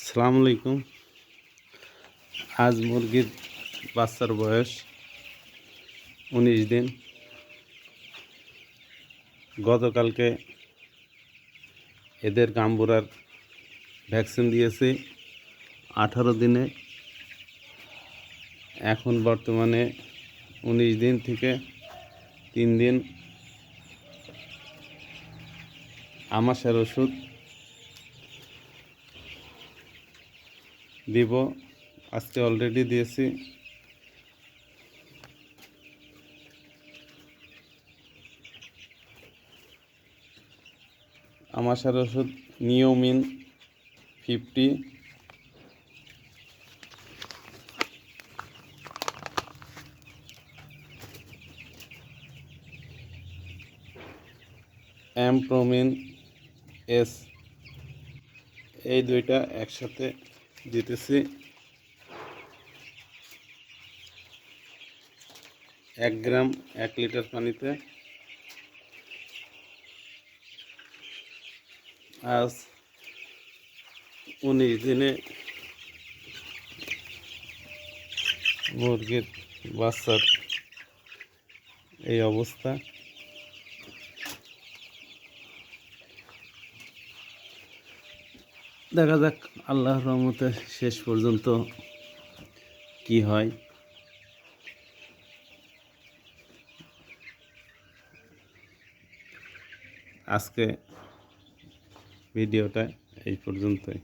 আসসালামু আলাইকুম। আজ মুরগির বাচ্চার বয়স উনিশ দিন। গতকালকে এদের গাম্বুরার ভ্যাকসিন দিয়েছি আঠারো দিনে। এখন বর্তমানে উনিশ দিন থেকে তিন দিন। আমাশার ওষুধ দিব। আজকে অলরেডি দিয়েছি। আমাশার ওষুধ নিয়মিন ফিফটি অ্যামপ্রোমিন এস। এই দুইটা একসাথে দিতেছি। এক গ্রাম এক লিটার পানিতে। আজ উনিশ দিনে মুরগির বাচ্চার এই অবস্থা। দেখা যাক আল্লাহ রহমতে শেষ পর্যন্ত কি হয়। আজকে ভিডিওটা এই পর্যন্তই।